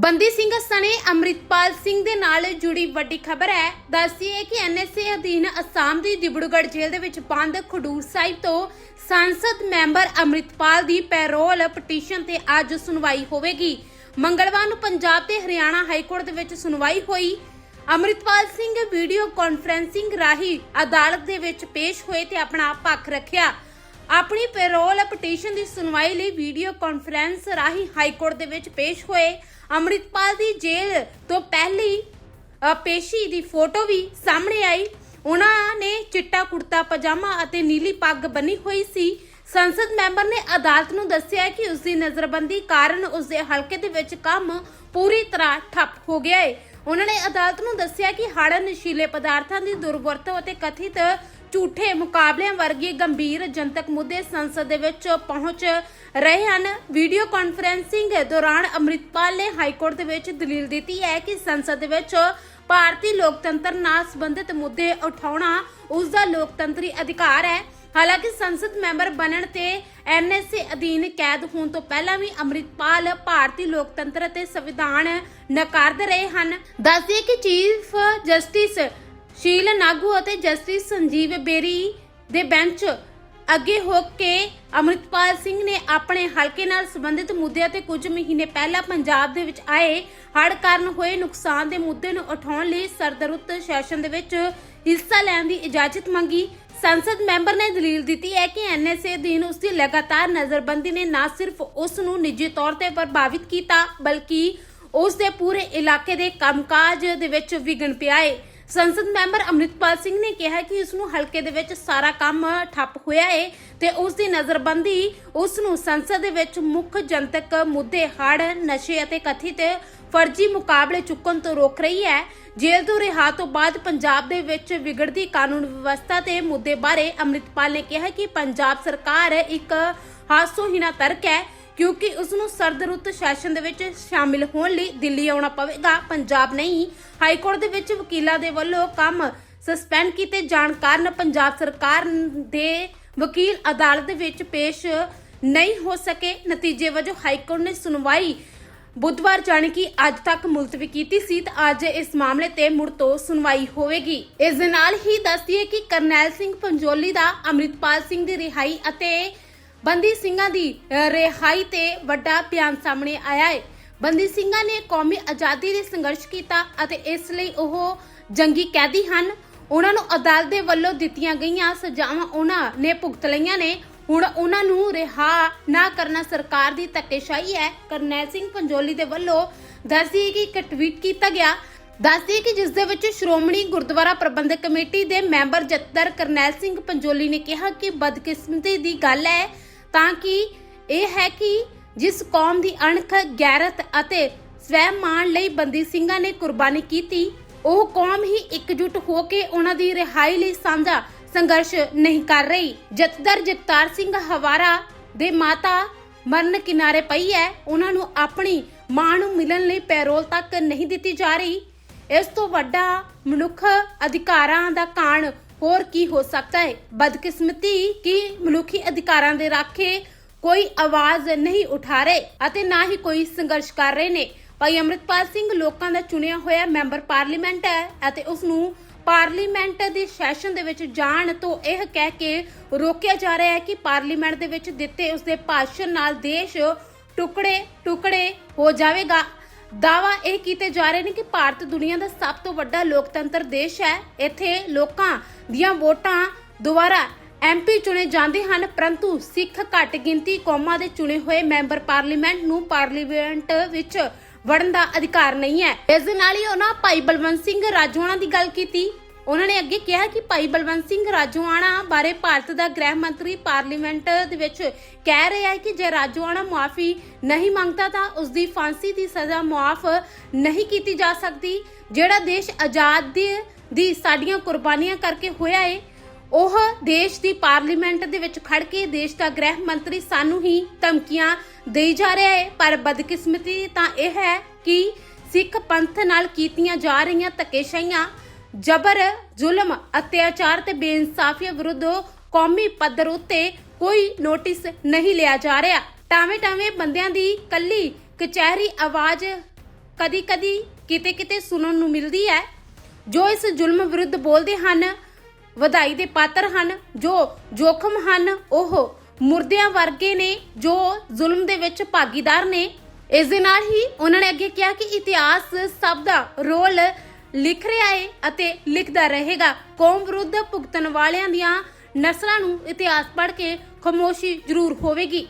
ਬੰਦੀ ਸਿੰਘ ਸਣੇ ਅੰਮ੍ਰਿਤਪਾਲ ਸਿੰਘ ਦੇ ਨਾਲ ਜੁੜੀ ਵੱਡੀ ਖਬਰ ਹੈ। ਦੱਸੀਏ ਕਿ ਐਨਐਸਏ ਅਧੀਨ ਅਸਾਮ ਦੀ ਡਿਬੜੂਗੜ੍ਹ ਜੇਲ੍ਹ ਦੇ ਵਿੱਚ ਬੰਦ ਖਡੂਰ ਸਾਹਿਬ ਤੋਂ ਸੰਸਦ ਮੈਂਬਰ ਅੰਮ੍ਰਿਤਪਾਲ ਦੀ ਪੈਰੋਲ ਪਟੀਸ਼ਨ ਤੇ ਅੱਜ ਸੁਣਵਾਈ ਹੋਵੇਗੀ। ਮੰਗਲਵਾਰ ਨੂੰ ਪੰਜਾਬ ਤੇ ਹਰਿਆਣਾ ਹਾਈ ਕੋਰਟ ਦੇ ਵਿੱਚ ਸੁਣਵਾਈ ਹੋਈ। ਅੰਮ੍ਰਿਤਪਾਲ ਸਿੰਘ ਵੀਡੀਓ ਕਾਨਫਰੈਂਸਿੰਗ ਰਾਹੀਂ ਅਦਾਲਤ ਦੇ ਵਿੱਚ ਪੇਸ਼ ਹੋਏ ਤੇ ਆਪਣਾ ਪੱਖ ਰੱਖਿਆ। ਆਪਣੀ ਪੈਰੋਲ ਪਟੀਸ਼ਨ ਦੀ ਸੁਣਵਾਈ ਲਈ ਵੀਡੀਓ ਕਾਨਫਰੰਸ ਰਾਹੀਂ ਹਾਈ ਕੋਰਟ ਦੇ ਵਿੱਚ ਪੇਸ਼ ਹੋਏ। ਅੰਮ੍ਰਿਤਪਾਲ ਦੀ ਜੇਲ੍ਹ ਤੋਂ ਪਹਿਲੀ ਪੇਸ਼ੀ ਦੀ ਫੋਟੋ ਵੀ ਸਾਹਮਣੇ ਆਈ। ਉਹਨਾਂ ਨੇ ਚਿੱਟਾ ਕੁੜਤਾ, ਪਜਾਮਾ ਅਤੇ ਨੀਲੀ ਪੱਗ ਬੰਨੀ ਹੋਈ ਸੀ। ਸੰਸਦ ਮੈਂਬਰ ਨੇ ਅਦਾਲਤ ਨੂੰ ਦੱਸਿਆ ਕਿ ਉਸ ਦੀ ਨਜ਼ਰਬੰਦੀ ਕਾਰਨ ਉਸ ਦੇ ਹਲਕੇ ਦੇ ਵਿੱਚ ਕੰਮ ਪੂਰੀ ਤਰ੍ਹਾਂ ਠੱਪ ਹੋ ਗਿਆ ਹੈ ਉਹਨਾਂ ਨੇ ਅਦਾਲਤ ਨੂੰ ਦੱਸਿਆ ਕਿ ਹੜ ਨਸ਼ੀਲੇ ਪਦਾਰਥਾਂ ਦੀ ਦੁਰਵਰਤੋਂ ਅਤੇ ਕਥਿਤ ਝੂਠੇ ਮੁਕਾਬਲਿਆਂ ਵਰਗੇ ਗੰਭੀਰ ਜਨਤਕ ਮੁੱਦੇ ਸੰਸਦ ਦੇ ਵਿੱਚ ਪਹੁੰਚ ਰਹੇ ਹਨ। ਵੀਡੀਓ ਕਾਨਫਰੈਂਸਿੰਗ ਦੌਰਾਨ ਅੰਮ੍ਰਿਤਪਾਲ ਨੇ ਹਾਈ ਦੇ ਵਿੱਚ ਦਲੀਲ ਦਿੱਤੀ ਹੈ ਕਿ ਸੰਸਦ ਦੇ ਵਿੱਚ ਭਾਰਤੀ ਲੋਕਤੰਤਰ ਨਾਲ ਸੰਬੰਧਿਤ ਮੁੱਦੇ ਉਠਾਉਣਾ ਉਸ ਦਾ ਲੋਕਤੰਤਰੀ ਅਧਿਕਾਰ ਹੈ। ਹਾਲਾਂਕਿ ਸੰਸਦ ਮੈਂਬਰ ਬਣਨ ਤੇ ਐਨਐਸਏ ਅਧੀਨ ਕੈਦ ਹੋਣ ਤੋਂ ਪਹਿਲਾਂ ਵੀ ਅੰਮ੍ਰਿਤਪਾਲ ਭਾਰਤੀ ਲੋਕਤੰਤਰ ਅਤੇ ਸੰਵਿਧਾਨ ਨਕਾਰਦੇ ਰਹੇ ਹਨ। ਦੱਸਦੇ ਕਿ ਚੀਫ ਜਸਟਿਸ ਸ਼ੀਲ ਨਾਗੂ ਅਤੇ ਜਸਟਿਸ ਸੰਜੀਵ ਬੇਰੀ ਦੇ ਬੈਂਚ ਅੱਗੇ ਹੋ ਕੇ ਅਮਰਿਤਪਾਲ ਸਿੰਘ ਨੇ ਆਪਣੇ ਹਲਕੇ ਨਾਲ ਸੰਬੰਧਿਤ ਮੁੱਦਿਆਂ ਤੇ ਕੁਝ ਮਹੀਨੇ ਪਹਿਲਾਂ ਪੰਜਾਬ ਦੇ ਵਿੱਚ ਆਏ ਹੜ੍ਹ ਕਾਰਨ ਹੋਏ ਨੁਕਸਾਨ ਦੇ ਮੁੱਦੇ ਨੂੰ ਉਠਾਉਣ ਲਈ ਸਰਦਰੁੱਤ ਸੈਸ਼ਨ ਦੇ ਵਿੱਚ ਹਿੱਸਾ ਲੈਣ ਦੀ ਇਜਾਜ਼ਤ ਮੰਗੀ। ਸੰਸਦ ਮੈਂਬਰ ਨੇ ਦਲੀਲ ਦਿੱਤੀ ਹੈ ਕਿ ਐਨਐਸਏ ਅਧੀਨ ਉਸ ਦੀ ਲਗਾਤਾਰ ਨਜ਼ਰਬੰਦੀ ਨੇ ਨਾ ਸਿਰਫ ਉਸ ਨੂੰ ਨਿੱਜੀ ਤੌਰ ਤੇ ਪ੍ਰਭਾਵਿਤ ਕੀਤਾ, ਬਲਕਿ ਉਸ ਦੇ ਪੂਰੇ ਇਲਾਕੇ ਦੇ ਕੰਮਕਾਜ ਦੇ ਵਿੱਚ ਵਿਗਣ ਪਿਆ ਹੈ ਸੰਸਦ ਮੈਂਬਰ ਅੰਮ੍ਰਿਤਪਾਲ ਸਿੰਘ ਨੇ ਕਿਹਾ ਕਿ ਉਸ ਨੂੰ ਹਲਕੇ ਦੇ ਵਿੱਚ ਸਾਰਾ ਕੰਮ ਠੱਪ ਹੋਇਆ ਏ ਤੇ ਉਸ ਦੀ ਨਜ਼ਰਬੰਦੀ, ਉਸ ਨੂੰ ਸੰਸਦ ਦੇ ਵਿੱਚ ਮੁੱਖ ਜਨਤਕ ਮੁੱਦੇ ਹੜ ਨਸ਼ੇ ਅਤੇ ਕਥਿਤ ਫਰਜ਼ੀ ਮੁਕਾਬਲੇ ਚੁੱਕਣ ਤੋਂ ਰੋਕ ਰਹੀ ਹੈ। ਜੇਲ੍ਹ ਤੋਂ ਰਿਹਾ ਤੋਂ ਬਾਅਦ ਪੰਜਾਬ ਦੇ ਵਿੱਚ ਵਿਗੜਦੀ ਕਾਨੂੰਨ ਵਿਵਸਥਾ ਤੇ ਮੁੱਦੇ ਬਾਰੇ ਅੰਮ੍ਰਿਤਪਾਲ ਨੇ ਕਿਹਾ ਕਿ ਪੰਜਾਬ ਸਰਕਾਰ ਇੱਕ ਹਾਸੋਹੀਣਾ ਤਰਕ ਹੈ ਕਿਉਂਕਿ ਉਸ ਨੂੰ ਸਰਦਰੁੱਤ ਸੈਸ਼ਨ ਦੇ ਵਿੱਚ ਸ਼ਾਮਿਲ ਹੋਣ ਲਈ ਦਿੱਲੀ ਆਉਣਾ ਪਵੇਗਾ, ਪੰਜਾਬ ਨਹੀਂ। ਹਾਈ ਕੋਰਟ ਦੇ ਵਿੱਚ ਵਕੀਲਾਂ ਦੇ ਵੱਲੋਂ ਕੰਮ ਸਸਪੈਂਡ ਕੀਤੇ ਜਾਣ ਕਾਰਨ ਪੰਜਾਬ ਸਰਕਾਰ ਦੇ ਵਕੀਲ ਅਦਾਲਤ ਵਿੱਚ ਪੇਸ਼ ਨਹੀਂ ਹੋ ਸਕੇ। ਨਤੀਜੇ ਵਜੋਂ ਹਾਈ ਕੋਰਟ ਨੇ ਸੁਣਵਾਈ ਬੁੱਧਵਾਰ ਜਾਣੀ ਕਿ ਅੱਜ ਤੱਕ ਮੁਲਤਵੀ ਕੀਤੀ ਸੀ ਤੇ ਅੱਜ ਇਸ ਮਾਮਲੇ ਤੇ ਮੁੜ ਤੋਂ ਸੁਣਵਾਈ ਹੋਵੇਗੀ। ਇਸ ਦੇ ਨਾਲ ਹੀ ਦੱਸਦੀਏ ਕਿ ਕਰਨੈਲ ਸਿੰਘ ਪੰਜੋਲੀ ਦਾ ਅੰਮ੍ਰਿਤਪਾਲ ਸਿੰਘ ਦੀ ਰਿਹਾਈ ਅਤੇ ਬੰਦੀ ਸਿੰਘਾਂ ਦੀ ਰਿਹਾਈ ਤੇ ਵੱਡਾ ਬਿਆਨ ਸਾਹਮਣੇ ਆਇਆ ਹੈ। ਬੰਦੀ ਸਿੰਘਾਂ ਨੇ ਕੌਮੀ ਆਜ਼ਾਦੀ ਲਈ ਸੰਘਰਸ਼ ਕੀਤਾ ਅਤੇ ਇਸ ਲਈ ਉਹ ਜੰਗੀ ਕੈਦੀ ਹਨ। ਉਹਨਾਂ ਨੂੰ ਅਦਾਲਤ ਦੇ ਵੱਲੋਂ ਦਿੱਤੀਆਂ ਗਈਆਂ ਸਜ਼ਾਵਾਂ ਉਹਨਾਂ ਨੇ ਭੁਗਤ ਲਈਆਂ ਨੇ। ਹੁਣ ਉਹਨਾਂ ਨੂੰ ਰਿਹਾ ਨਾ ਕਰਨਾ ਸਰਕਾਰ ਦੀ ਧੱਕੇਸ਼ਾਹੀ ਹੈ। ਕਰਨੈਲ ਸਿੰਘ ਪੰਜੋਲੀ ਦੇ ਵੱਲੋਂ ਦੱਸਦੀ ਕਿ ਇੱਕ ਟਵੀਟ ਕੀਤਾ ਗਿਆ। ਦੱਸਦੀ ਕਿ ਜਿਸ ਦੇ ਵਿੱਚ ਸ਼੍ਰੋਮਣੀ ਗੁਰਦੁਆਰਾ ਪ੍ਰਬੰਧਕ ਕਮੇਟੀ ਦੇ ਮੈਂਬਰ ਜੱਤਰ ਕਰਨੈਲ ਸਿੰਘ ਪੰਜੋਲੀ ਨੇ ਕਿਹਾ ਕਿ ਬਦਕਿਸਮਤੀ ਦੀ ਗੱਲ ਹੈ। ਤਾਂ ਕਿ ਇਹ ਹੈ ਕਿ ਜਿਸ ਕੌਮ ਦੀ ਅਣਖ, ਗੈਰਤ ਅਤੇ ਸਵੈਮਾਨ ਲਈ ਬੰਦੀ ਸਿੰਘਾਂ ਨੇ ਕੁਰਬਾਨੀ ਕੀਤੀ, ਉਹ ਕੌਮ ਹੀ ਇਕਜੁੱਟ ਹੋ ਕੇ ਉਹਨਾਂ ਦੀ ਰਿਹਾਈ ਲਈ ਸਾਂਝਾ ਸੰਘਰਸ਼ ਨਹੀਂ ਕਰ ਰਹੀ। ਜਥੇਦਾਰ ਜਗਤਾਰ ਸਿੰਘ ਹਵਾਰਾ ਦੇ ਮਾਤਾ ਮਰਨ ਕਿਨਾਰੇ ਪਈ ਹੈ। ਉਹਨਾਂ ਨੂੰ ਆਪਣੀ ਮਾਂ ਨੂੰ ਮਿਲਣ ਲਈ ਪੈਰੋਲ ਤੱਕ ਨਹੀਂ ਦਿੱਤੀ ਜਾ ਰਹੀ। ਇਸ ਤੋਂ ਵੱਡਾ ਮਨੁੱਖ ਅਧਿਕਾਰਾਂ ਦਾ ਕਾਣ ਹੋਰ ਕੀ ਹੋ ਸਕਦਾ ਹੈ? ਬਦਕਿਸਮਤੀ ਕਿ ਮਨੁੱਖੀ ਅਧਿਕਾਰਾਂ ਦੇ ਰਾਖੇ ਕੋਈ ਆਵਾਜ਼ ਨਹੀਂ ਉਠਾ ਰਹੇ ਅਤੇ ਨਾ ਹੀ ਕੋਈ ਸੰਘਰਸ਼ ਕਰ ਰਹੇ ਨੇ? ਭਾਈ ਅਮਰਿਤਪਾਲ ਸਿੰਘ ਲੋਕਾਂ ਦਾ ਚੁਣਿਆ ਹੋਇਆ ਮੈਂਬਰ ਪਾਰਲੀਮੈਂਟ ਹੈ ਅਤੇ ਉਸ ਨੂੰ ਪਾਰਲੀਮੈਂਟ ਦੇ ਸੈਸ਼ਨ ਦੇ ਵਿੱਚ ਜਾਣ ਤੋਂ ਇਹ ਕਹਿ ਕੇ ਰੋਕਿਆ ਜਾ ਰਿਹਾ ਹੈ ਕਿ ਪਾਰਲੀਮੈਂਟ ਦੇ ਵਿੱਚ ਦਿੱਤੇ ਉਸਦੇ ਭਾਸ਼ਣ ਨਾਲ ਦੇਸ਼ ਟੁਕੜੇ ਟੁਕੜੇ ਹੋ ਜਾਵੇਗਾ। ਦਾਵਾ ਇਹ ਕੀਤੇ ਜਾ ਰਹੇ ਨੇ ਕਿ ਭਾਰਤ ਦੁਨੀਆ ਦਾ ਸਭ ਤੋਂ ਵੱਡਾ ਲੋਕਤੰਤਰ ਦੇਸ਼ ਹੈ। ਇੱਥੇ ਲੋਕਾਂ ਦੀਆਂ ਵੋਟਾਂ ਦੁਆਰਾ ਐਮਪੀ ਚੁਣੇ ਜਾਂਦੇ ਹਨ, ਪਰੰਤੂ ਸਿੱਖ ਘੱਟ ਗਿਣਤੀ ਕੌਮਾਂ ਦੇ ਚੁਣੇ ਹੋਏ ਮੈਂਬਰ ਪਾਰਲੀਮੈਂਟ ਨੂੰ ਪਾਰਲੀਮੈਂਟ ਵਿੱਚ ਵੜਨ ਦਾ ਅਧਿਕਾਰ ਨਹੀਂ ਹੈ। ਇਸ ਦੇ ਨਾਲ ਹੀ ਉਹਨਾਂ ਭਾਈ ਬਲਵੰਤ ਸਿੰਘ ਰਾਜੋਣਾ ਦੀ ਗੱਲ ਕੀਤੀ। ਉਹਨਾਂ ਨੇ ਅੱਗੇ ਕਿਹਾ ਕਿ ਭਾਈ ਬਲਵੰਤ ਸਿੰਘ ਰਾਜੋਆਣਾ ਬਾਰੇ ਭਾਰਤ ਦਾ ਗ੍ਰਹਿ ਮੰਤਰੀ ਪਾਰਲੀਮੈਂਟ ਦੇ ਵਿੱਚ ਕਹਿ ਰਿਹਾ ਹੈ ਕਿ ਜੇ ਰਾਜੋਆਣਾ ਮੁਆਫੀ ਨਹੀਂ ਮੰਗਦਾ ਤਾਂ ਉਸ ਦੀ ਫਾਂਸੀ ਦੀ ਸਜ਼ਾ ਮੁਆਫ ਨਹੀਂ ਕੀਤੀ ਜਾ ਸਕਦੀ। ਜਿਹੜਾ ਦੇਸ਼ ਆਜ਼ਾਦੀ ਦੀ ਸਾਡੀਆਂ ਕੁਰਬਾਨੀਆਂ ਕਰਕੇ ਹੋਇਆ ਏ, ਉਹ ਦੇਸ਼ ਦੀ ਪਾਰਲੀਮੈਂਟ ਦੇ ਵਿੱਚ ਖੜ ਕੇ ਦੇਸ਼ ਦਾ ਗ੍ਰਹਿ ਮੰਤਰੀ ਸਾਨੂੰ ਹੀ ਧਮਕੀਆਂ ਦੇਈ ਜਾ ਰਿਹਾ ਹੈ ਪਰ ਬਦਕਿਸਮਤੀ ਤਾਂ ਇਹ ਹੈ ਕਿ ਸਿੱਖ ਪੰਥ ਨਾਲ ਕੀਤੀਆਂ ਜਾ ਰਹੀਆਂ ਧੱਕੇਸ਼ਾਹੀਆਂ ਜਬਰ, ਜ਼ੁਲਮ ਅਤਿਆਚਾਰ ਤੇ ਬੇਇਨਸਾਫੀਆਂ ਵਿਰੁੱਧ ਕੌਮੀ ਪੱਧਰ ਉੱਤੇ ਕੋਈ ਨੋਟਿਸ ਨਹੀਂ ਲਿਆ ਜਾ ਰਿਹਾ। ਟਾਵੇਂ ਟਾਵੇਂ ਬੰਦਿਆਂ ਦੀ ਕੱਲੀ ਕਚਹਿਰੀ ਆਵਾਜ਼ ਕਦੀ-ਕਦੀ ਕਿਤੇ-ਕਿਤੇ ਸੁਣਨ ਨੂੰ ਮਿਲਦੀ ਹੈ। ਜੋ ਇਸ ਜ਼ੁਲਮ ਵਿਰੁੱਧ ਬੋਲਦੇ ਹਨ, ਵਧਾਈ ਦੇ ਪਾਤਰ ਹਨ, ਜੋ ਜੋਖਮ ਹਨ, ਉਹ ਮੁਰਦਿਆਂ ਵਰਗੇ ਨੇ, ਜੋ ਜ਼ੁਲਮ ਦੇ ਵਿੱਚ ਭਾਗੀਦਾਰ ਨੇ। ਇਸ ਦੇ ਨਾਲ ਹੀ ਉਹਨਾਂ ਨੇ ਅੱਗੇ ਕਿਹਾ ਕਿ ਇਤਿਹਾਸ ਸਭ ਦਾ ਰੋਲ ਲਿਖ ਰਿਹਾ ਹੈ ਅਤੇ ਲਿਖਦਾ ਰਹੇਗਾ। ਕੌਮ ਵਿਰੁੱਧ ਭੁਗਤਣ ਵਾਲਿਆਂ ਦੀਆਂ ਨਸਲਾਂ ਨੂੰ ਇਤਿਹਾਸ ਪੜ੍ਹ ਕੇ ਖਾਮੋਸ਼ੀ ਜ਼ਰੂਰ ਹੋਵੇਗੀ।